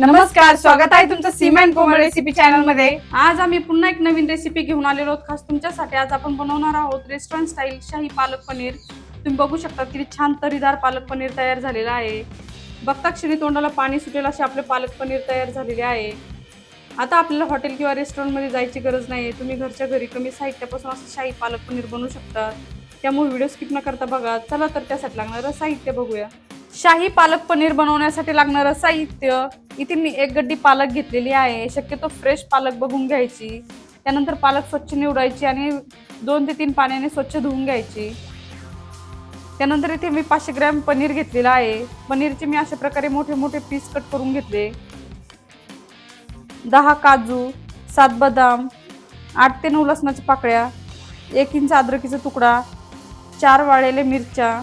नमस्कार स्वागत आहे तुमचं सिमेंट कोमल रेसिपी चॅनलमध्ये. आज आम्ही पुन्हा एक नवीन रेसिपी घेऊन आलेलो आहोत. खास तुमच्यासाठी आज आपण बनवणार आहोत रेस्टॉरंट स्टाईल शाही पालक पनीर. तुम्ही बघू शकता किती छान तरीदार पालक पनीर तयार झालेलं आहे. बघता क्षणी तोंडाला पाणी सुटेल असे आपले पालक पनीर तयार झालेले आहे. आता आपल्याला हॉटेल किंवा रेस्टॉरंटमध्ये जायची गरज नाही आहे तुम्ही घरच्या घरी कमी साहित्यापासून असं शाही पालक पनीर बनवू शकता. त्यामुळे व्हिडिओ स्किप न करता बघा. चला तर त्यासाठी लागणारं साहित्य बघूया. शाही पालक पनीर बनवण्यासाठी लागणारं साहित्य. इथे मी एक गड्डी पालक घेतलेली आहे. शक्यतो फ्रेश पालक बघून घ्यायची. त्यानंतर पालक स्वच्छ निवडायची आणि दोन ते तीन पाण्याने स्वच्छ धुवून घ्यायची. त्यानंतर इथे मी पाचशे ग्रॅम पनीर घेतलेला आहे. पनीरचे मी अशा प्रकारे मोठे मोठे पीस कट करून घेतले. दहा काजू सात बदाम आठ ते नऊ लसणाच्या पाकळ्या एक इंच अद्रकीचा तुकडा चार वाळलेल्या मिरच्या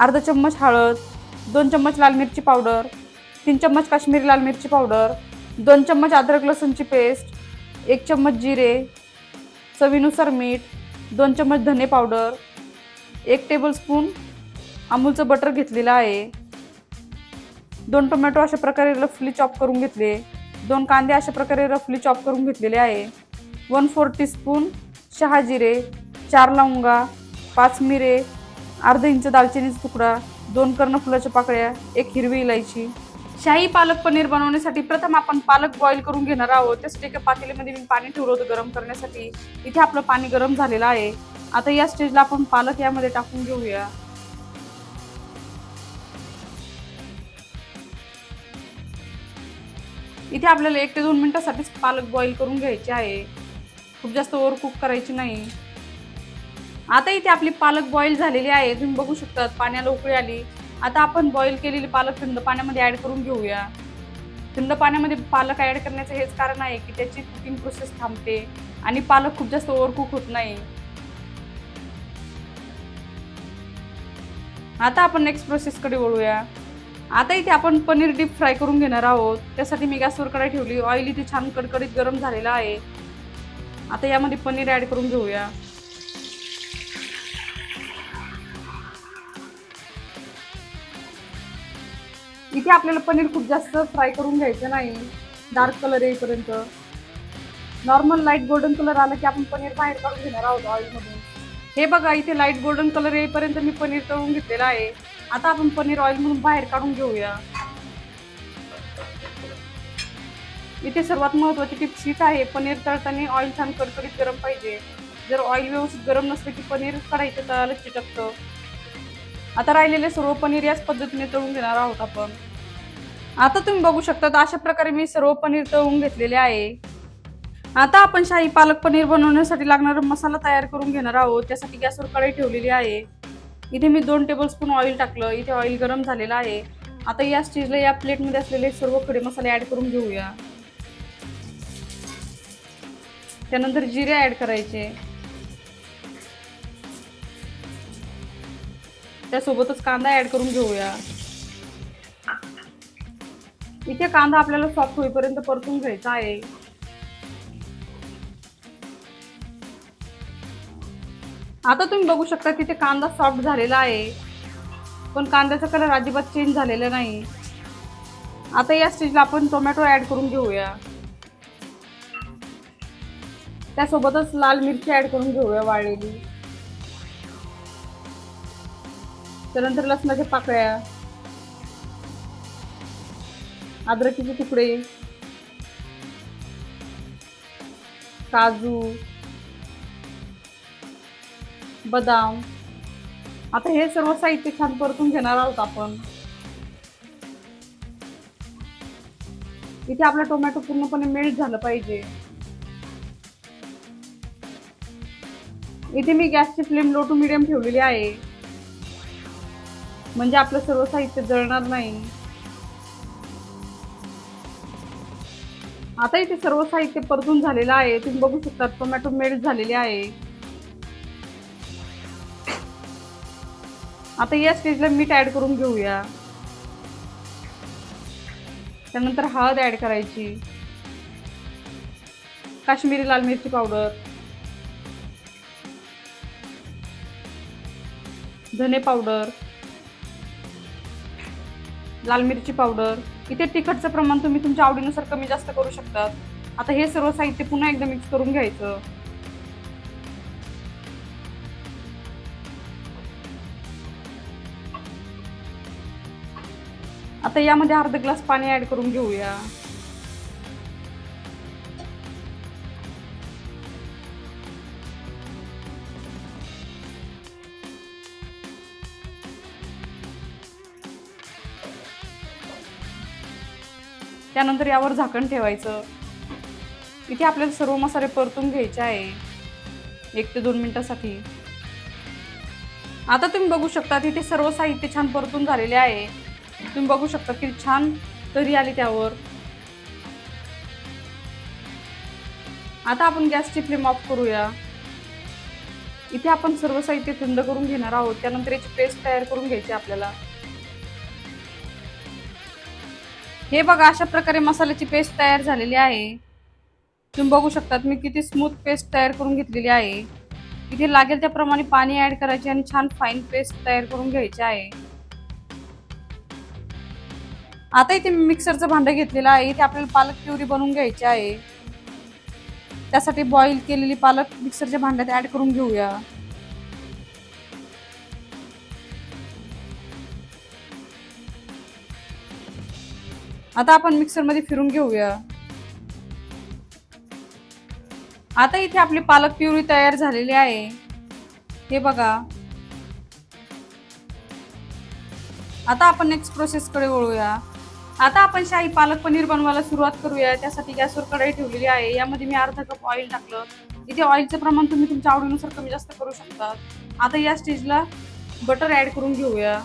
अर्धा चम्मच हळद दोन चम्मच लाल मिरची पावडर तीन चम्मच काश्मीरी लाल मिरची पावडर दोन चम्मच अद्रक लसूणची पेस्ट एक चम्मच जिरे चवीनुसार मीठ दोन चम्मच धने पावडर एक टेबलस्पून अमूलचं बटर घेतलेलं आहे. दोन टोमॅटो अशा प्रकारे रफली चॉप करून घेतले. दोन कांदे अशा प्रकारे रफली चॉप करून घेतलेले आहे. वन फोर टीस्पून शहाजिरे चार लवंगा पाच मिरे अर्धा इंच दालचिनीचा तुकडा दोन कर्णफुलाच्या पाकळ्या एक हिरवी इलायची. शाही पालक पनीर बनवण्यासाठी प्रथम आपण पालक बॉईल करून घेणार आहोत. त्यासाठी एका पातेलीमध्ये मी पाणी ठेवलं होतं गरम करण्यासाठी. इथे आपलं पाणी गरम झालेलं आहे. आता या स्टेजला आपण पालक यामध्ये टाकून घेऊया. इथे आपल्याला एक ते दोन मिनिटासाठीच पालक बॉईल करून घ्यायचे आहे. खूप जास्त ओव्हर कुक करायची नाही. आता इथे आपली पालक बॉईल झालेली आहे. तुम्ही बघू शकतात पाण्याला उकळी आली. आता आपण बॉईल केलेली पालक थंड पाण्यामध्ये ॲड करून घेऊया. थंड पाण्यामध्ये पालक ॲड करण्याचं हेच कारण आहे की त्याची कुकिंग प्रोसेस थांबते आणि पालक खूप जास्त ओव्हरकुक होत नाही. आता आपण नेक्स्ट प्रोसेसकडे वळूया. आता इथे आपण पनीर डीप फ्राय करून घेणार आहोत. त्यासाठी मी गॅसवर कढाई ठेवली. ऑइल इथे छान कडकडीत गरम झालेला आहे. आता यामध्ये पनीर ॲड करून घेऊया. इथे आपल्याला पनीर खूप जास्त फ्राय करून घ्यायचं नाही. डार्क कलर येईपर्यंत नॉर्मल लाइट गोल्डन कलर आला की आपण पनीर बाहेर काढून घेणार आहोत ऑइलमधून हे बघा इथे लाइट गोल्डन कलर येईपर्यंत मी पनीर तळून घेतलेलं आहे. आता आपण पनीर ऑइलमधून बाहेर काढून घेऊया. इथे सर्वात महत्वाची टिप्स हीच आहे पनीर तळताना ऑइल छान कडकडीत गरम पाहिजे. जर ऑइल व्यवस्थित गरम नसलं की पनीर काढायचं तळाला चिटकतं. आता राहिलेले सर्व पनीर याच पद्धतीने तळून घेणार आहोत आपण. आता तुम्ही बघू शकता तर अशा प्रकारे मी सर्व पनीर तळून घेतलेले आहे. आता आपण शाही पालक पनीर बनवण्यासाठी लागणारा मसाला तयार करून घेणार आहोत त्यासाठी गॅसवर कढई ठेवलेली आहे. इथे मी दोन टेबलस्पून ऑइल टाकलं इथे ऑइल गरम झालेलं आहे. आता या स्टेजला या प्लेटमध्ये असलेले सर्व खडे मसाले ऍड करून घेऊया. त्यानंतर जिरे ऍड करायचे. त्यासोबतच कांदा ऍड करून घेऊया. इथे कांदा आपल्याला सॉफ्ट होईपर्यंत परतून घ्यायचा आहे. आता तुम्ही बघू शकता तिथे कांदा सॉफ्ट झालेला आहे. पण कांद्याचा कलर अजिबात चेंज झालेला नाही. आता या स्टेजला आपण टोमॅटो ऍड करून घेऊया. त्यासोबतच लाल मिरची ऍड करून घेऊया वाळलेली. त्यानंतर लसणाच्या पाकळ्या. अद्रकीचे तुकडे. काजू. बदाम. आता हे सर्व साहित्य छान परतून घेणार आहोत आपण. इथे आपला टोमॅटो पूर्णपणे मेल्ट झालं पाहिजे. इथे मी गॅसची फ्लेम लो टू मिडियम ठेवलेली आहे. म्हणजे आपलं सर्व साहित्य जळणार नाही. आता इथे सर्व साहित्य परतून झालेलं आहे. तुम्ही बघू शकता टोमॅटो मेल्ट झालेले आहे. आता या स्टेजला मीठ ऍड करून घेऊया. त्यानंतर हळद ऍड करायची. काश्मीरी लाल मिरची पावडर धने पावडर लाल मिरची पावडर इथे तिखटचं प्रमाण तुम्ही तुमच्या आवडीनुसार कमी जास्त करू शकतात. आता हे सर्व साहित्य पुन्हा एकदा मिक्स करून घ्यायचं. आता यामध्ये अर्धा ग्लास पाणी ऍड करून घेऊया. त्यानंतर यावर झाकण ठेवायचं. इथे आपल्याला सर्व मसाले परतून घ्यायचे आहे. एक ते दोन मिनिटासाठी. आता तुम्ही बघू शकता तिथे सर्व साहित्य छान परतून झालेले आहे. तुम्ही बघू शकता की छान तरी आली त्यावर. आता आपण गॅसची फ्लेम ऑफ करूया. इथे आपण सर्व साहित्य थंड करून घेणार आहोत. त्यानंतर याची पेस्ट तयार करून घ्यायची आपल्याला. हे बघा अशा प्रकारे मसाल्याची पेस्ट तयार झालेली आहे. तुम्ही बघू शकतात मी किती स्मूथ पेस्ट तयार करून घेतलेली आहे. इथे लागेल त्याप्रमाणे पाणी ॲड करायचे आणि छान फाईन पेस्ट तयार करून घ्यायचे आहे. आता इथे मी मिक्सरचं भांडं घेतलेलं आहे. इथे आपल्याला पालक प्युरी बनवून घ्यायची आहे. त्यासाठी बॉईल केलेली पालक मिक्सरच्या भांड्यात ॲड करून घेऊया. आता आपण मिक्सरमध्ये फिरून घेऊया. आता इथे आपली पालक प्युरी तयार झालेली आहे. हे बघा. आता आपण नेक्स्ट प्रोसेसकडे वळूया. आता आपण शाही पालक पनीर बनवायला सुरुवात करूया. त्यासाठी गॅसवर कढाई ठेवलेली आहे. यामध्ये मी अर्धा कप ऑइल टाकलं. इथे ऑइलचं प्रमाण तुम्ही तुमच्या आवडीनुसार कमी जास्त करू शकता. आता या स्टेजला बटर ऍड करून घेऊया.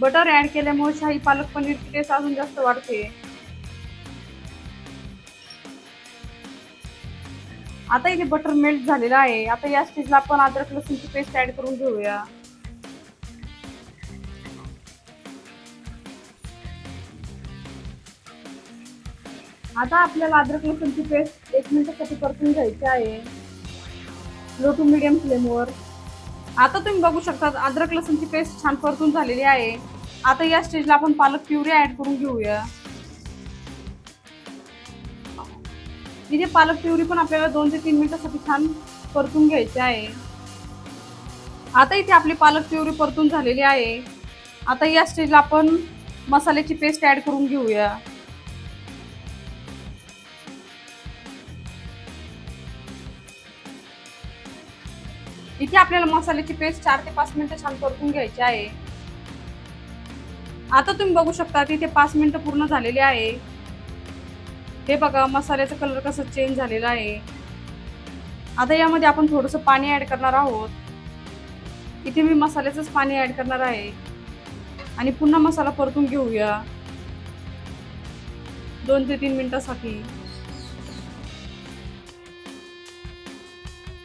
बटर ऍड केल्यामुळे शाही पालक पनीरची टेस्ट अजून जास्त वाढते. आता इथे बटर मेल्ट झालेलं आहे. आता या स्टेजला आपण अद्रक लसूणची पेस्ट ऍड करून घेऊया. आता आपल्याला अद्रक लसूणची पेस्ट एक मिनिटासाठी परतून घ्यायची आहे. लो टू मिडियम फ्लेमवर आता तुम्ही बघू शकता अद्रक लसूणची पेस्ट छान परतून झालेली आहे. आता या स्टेजला आपण पालक प्युरी ऍड करून घेऊया. इथे पालक प्युरी पण आपल्याला दोन ते तीन मिनिटासाठी छान परतून घ्यायची आहे. आता इथे आपली पालक प्युरी परतून झालेली आहे. आता या स्टेजला आपण मसाल्याची पेस्ट ऍड करून घेऊया. इथे आपल्याला मसाल्याची पेस्ट चार ते पाच मिनिटं छान परतून घ्यायची आहे. आता तुम्ही बघू शकता तिथे पाच मिनिटं पूर्ण झालेली आहे. हे बघा मसाल्याचा कलर कसं चेंज झालेला आहे. आता यामध्ये आपण थोडंसं पाणी ॲड करणार आहोत. इथे मी मसाल्याचंच पाणी ॲड करणार आहे. आणि पुन्हा मसाला परतून घेऊया. दोन ते तीन मिनिटासाठी.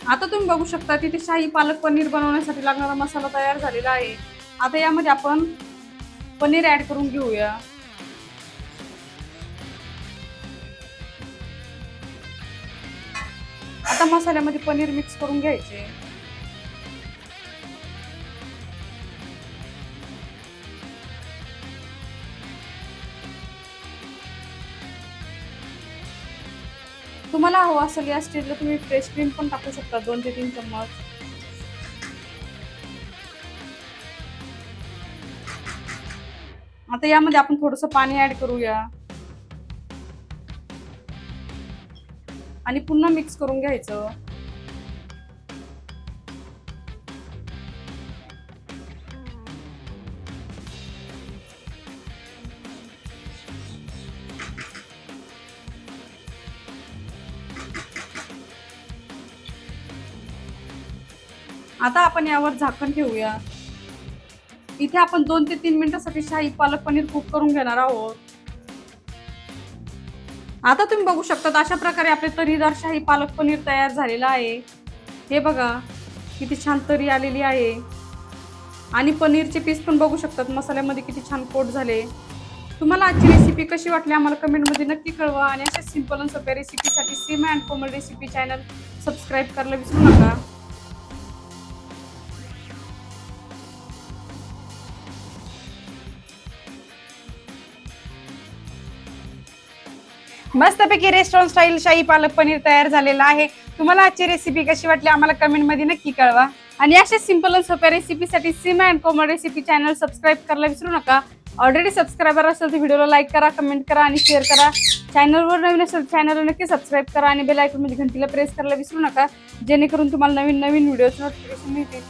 आता तुम्ही बघू शकता तिथे शाही पालक पनीर बनवण्यासाठी लागणारा मसाला तयार झालेला आहे. आता यामध्ये आपण पनीर ऍड करून घेऊया. आता मसाल्यामध्ये पनीर मिक्स करून घ्यायचे. तुम्हाला हवं असेल या स्टेजला तुम्ही फ्रेश क्रीम पण टाकू शकता दोन ते तीन चम्मच. आता यामध्ये आपण थोडंसं पाणी ऍड करूया. आणि पुन्हा मिक्स करून घ्यायचं. आता आपण यावर झाकण ठेवूया. इथे आपण दोन ते तीन मिनिटासाठी शाही पालक पनीर कुक करून घेणार आहोत. आता तुम्ही बघू शकता अशा प्रकारे आपले तरीदार शाही पालक पनीर तयार झालेलं आहे. हे बघा किती छान तरी आलेली आहे. आणि पनीरचे पीस पण बघू शकतात मसाल्यामध्ये किती छान कोट झाले. तुम्हाला आजची रेसिपी कशी वाटली आम्हाला कमेंटमध्ये नक्की कळवा. आणि अशा सिंपल आणि सोप्या रेसिपीसाठी Seema and Komal recipe channel subscribe करायला विसरू नका. मस्तपैकी रेस्टॉरंट स्टाईल शाही पालक पनीर तयार झालेलं आहे. तुम्हाला आजची रेसिपी कशी वाटली आम्हाला कमेंटमध्ये नक्की कळवा. आणि अशा सिंपल आणि सोप्या रेसिपीसाठी Seema and Komal recipe channel subscribe करायला विसरू नका. ऑलरेडी सबस्क्रायबर असेल तर व्हिडिओला लाईक करा कमेंट करा आणि शेअर करा. चॅनलवर नवीन असेल चॅनलला नक्की सबस्क्राईब करा आणि बेल आयकॉन म्हणजे घंटीला प्रेस करायला विसरू नका. जेणेकरून तुम्हाला नवीन नवीन व्हिडिओचं नोटिफिकेशन मिळतील.